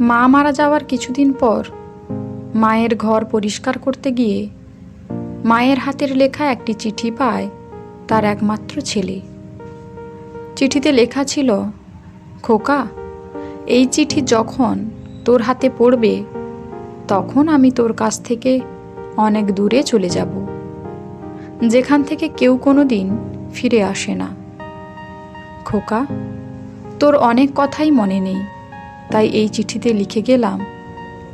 মা মারা যাওয়ার কিছুদিন পর মায়ের ঘর পরিষ্কার করতে গিয়ে মায়ের হাতের লেখা একটি চিঠি পায় তার একমাত্র ছেলে। চিঠিতে লেখা ছিল, খোকা, এই চিঠি যখন তোর হাতে পড়বে, তখন আমি তোর কাছ থেকে অনেক দূরে চলে যাব। যেখান থেকে কেউ কোনো দিন ফিরে আসে না। খোকা, তোর অনেক কথাই মনে নেই। তাই এই চিঠিতে লিখে গেলাম,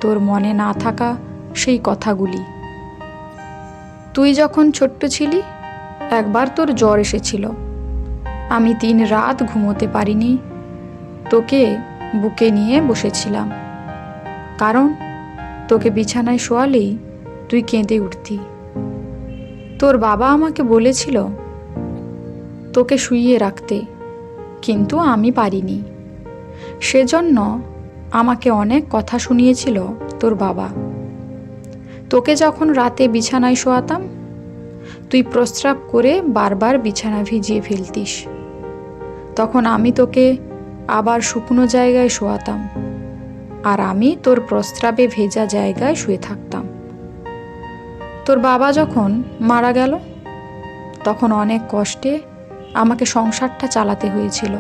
তোর মনে না থাকা সেই কথাগুলি। তুই যখন ছোট্ট ছিলি, একবার তোর জ্বর এসেছিল। আমি তিন রাত ঘুমোতে পারিনি, তোকে বুকে নিয়ে বসেছিলাম। কারণ তোকে বিছানায় শোয়ালেই তুই কেঁদে উঠতি। তোর বাবা আমাকে বলেছিল, তোকে শুইয়ে রাখতে, কিন্তু আমি পারিনি। সেজন্য আমাকে অনেক কথা শুনিয়েছিল তোর বাবা। তোকে যখন রাতে বিছানায় শোয়াতাম, তুই প্রস্রাব করে বারবার বিছানা ভিজিয়ে ফেলতিস। তখন আমি তোকে আবার শুকনো জায়গায় শোয়াতাম আর আমি তোর প্রস্রাবে ভেজা জায়গায় শুয়ে থাকতাম। তোর বাবা যখন মারা গেল, তখন অনেক কষ্টে আমাকে সংসারটা চালাতে হয়েছিল।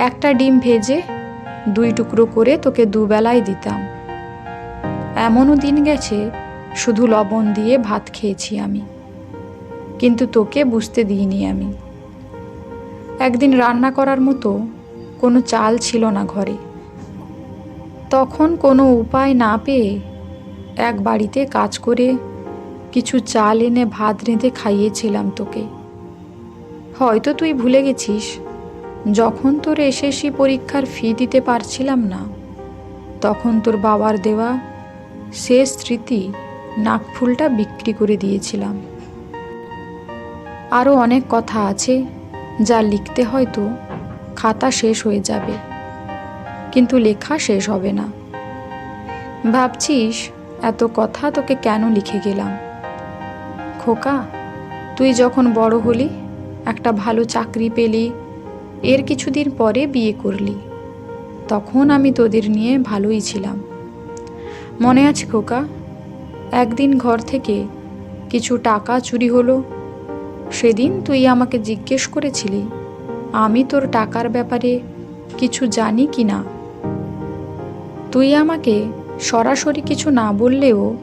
একটা ডিম ভেজে দুই টুকরো করে তোকে দুবেলায় দিতাম। এমনও দিন গেছে, শুধু লবণ দিয়ে ভাত খেয়েছি আমি। কিন্তু তোকে বুঝতে দিইনি আমি। একদিন রান্না করার মতো কোনো চাল ছিল না ঘরে। তখন কোনো উপায় না পেয়ে এক বাড়িতে কাজ করে কিছু চাল এনে ভাত রেঁধে খাইয়েছিলাম তোকে। হয়তো তুই ভুলে গেছিস যখন তোর এসএসসি পরীক্ষার ফি দিতে পারছিলাম না, তখন তোর বাবার দেওয়া শেষ স্মৃতি নাকফুলটা বিক্রি করে দিয়েছিলাম। আরও অনেক কথা আছে যা লিখতে হয়তো খাতা শেষ হয়ে যাবে, কিন্তু লেখা শেষ হবে না। ভাবছিস এত কথা তোকে কেন লিখে গেলাম? খোকা, তুই যখন বড় হলি, একটা ভালো চাকরি পেলি এর কিছুদিন পরে বিয়ে করলি। তখন আমি তোদের নিয়ে ভালোই ছিলাম। মনে আছে খোকা, একদিন ঘর থেকে কিছু টাকা চুরি হলো। সেদিন তুই আমাকে জিজ্ঞেস করেছিলি, আমি তোর টাকার ব্যাপারে কিছু জানি কি না? তুই আমাকে সরাসরি কিছু না বললেও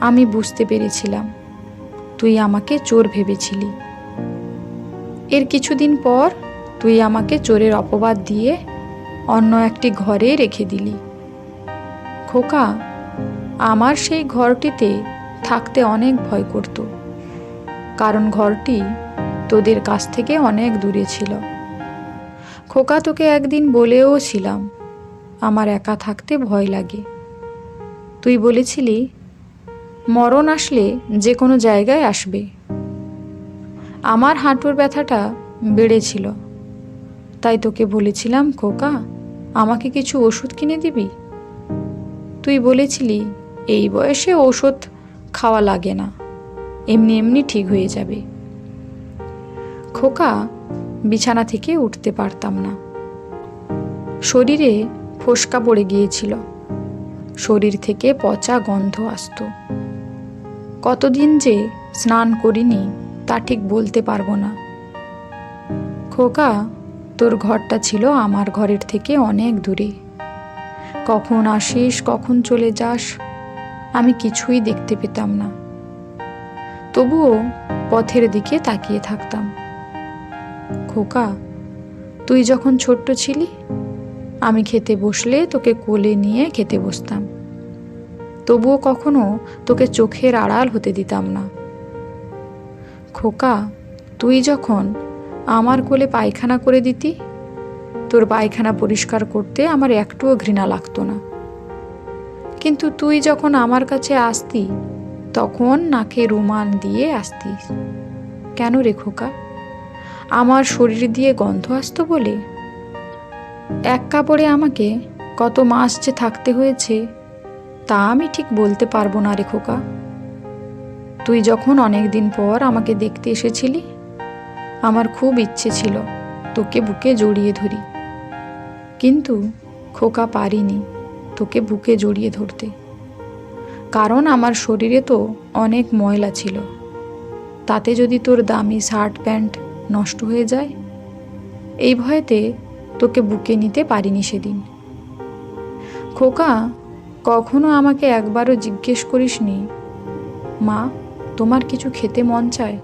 আমি বুঝতে পেরেছিলাম, তুই আমাকে চোর ভেবেছিলি। এর কিছুদিন পর তুই আমাকে চোরের অপবাদ দিয়ে অন্য একটি ঘরে রেখে দিলি। খোকা, আমার সেই ঘরটিতে থাকতে অনেক ভয় করত, কারণ ঘরটি তোদের কাছ থেকে অনেক দূরে ছিল। খোকা, তোকে একদিন বলেও ছিলাম, আমার একা থাকতে ভয় লাগে। তুই বলেছিলি, মরণ আসলে যে কোনো জায়গায় আসবে। আমার হাঁটুর ব্যথাটা বেড়েছিল। তাই তোকে বলেছিলাম, খোকা, আমাকে কিছু ওষুধ কিনে দিবি? তুই বলেছিলি, এই বয়সে ওষুধ খাওয়া লাগে না। এমনি এমনি ঠিক হয়ে যাবে। খোকা, বিছানা থেকে উঠতে পারতাম না। শরীরে ফোসকা পড়ে গিয়েছিল। শরীর থেকে পচা গন্ধ আসতো। কতদিন যে স্নান করিনি, তা ঠিক বলতে পারব না। খোকা তোর ঘরটা ছিল আমার ঘরের থেকে অনেক দূরে। কখন আসিস, কখন চলে যাস, আমি কিছুই দেখতে পেতাম না। তবুও পথের দিকে তাকিয়ে থাকতাম। খোকা, তুই যখন ছোট্ট ছিলি, আমি খেতে বসলে তোকে কোলে নিয়ে খেতে বসতাম। তবুও কখনো তোকে চোখের আড়াল হতে দিতাম না। খোকা, তুই যখন আমার কোলে পায়খানা করে দিতি। তোর পায়খানা পরিষ্কার করতে আমার একটুও ঘৃণা লাগতো না। কিন্তু তুই যখন আমার কাছে আসতি, তখন নাকে রুমাল দিয়ে আসতিস। কেন রে খোকা? আমার শরীর দিয়ে গন্ধ আসতো বলে? এক কাপড়ে আমাকে কত মাস যে থাকতে হয়েছে, তা আমি ঠিক বলতে পারব না রে খোকা। তুই যখন অনেক দিন পর আমাকে দেখতে এসেছিলি আমার খুব ইচ্ছে ছিল তোকে বুকে জড়িয়ে ধরি। কিন্তু খোকা পারিনি তোকে বুকে জড়িয়ে ধরতে। কারণ আমার শরীরে তো অনেক ময়লা ছিল। তাতে যদি তোর দামি শার্ট প্যান্ট নষ্ট হয়ে যায়, এই ভয়েতে তোকে বুকে নিতে পারিনি সেদিন। খোকা, কখনো আমাকে একবারও জিজ্ঞেস করিসনি, মা, তোমার কিছু খেতে মন চায়?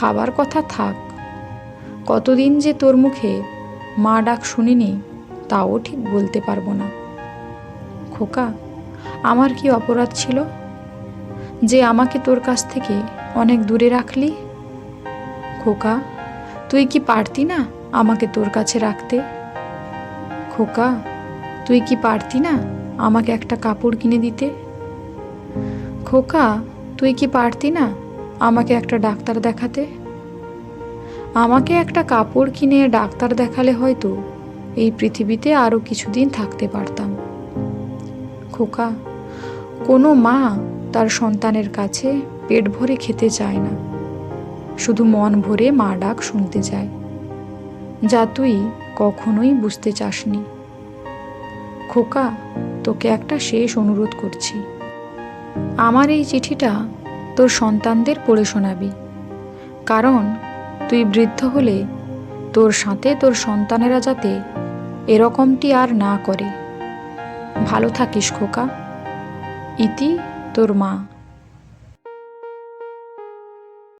খাবার কথা থাক। কতদিন যে তোর মুখে মা ডাক শুনিনি, তাও ঠিক বলতে পারব না। খোকা, আমার কি অপরাধ ছিল? যে আমাকে তোর কাছ থেকে অনেক দূরে রাখলি? খোকা, তুই কি পারতি না আমাকে তোর কাছে রাখতে? খোকা, তুই কি পারতি না আমাকে একটা কাপড় কিনে দিতে? খোকা, তুই কি পারতি না আমাকে একটা ডাক্তার দেখাতে। আমাকে একটা কাপড় কিনে ডাক্তার দেখালে হয়তো এই পৃথিবীতে আরও কিছুদিন থাকতে পারতাম। খোকা, কোনো মা তার সন্তানের কাছে পেট ভরে খেতে চায় না। শুধু মন ভরে মা ডাক শুনতে চায়। যা তুই কখনোই বুঝতে চাসনি। খোকা, তোকে একটা শেষ অনুরোধ করছি। আমার এই চিঠিটা তোর সন্তানদের পড়ে শোনাবি। কারণ তুই বৃদ্ধ হলে তোর সাথে তোর সন্তানেরা যাতে এরকমটি আর না করে। ভালো থাকিস খোকা। ইতি তোর মা।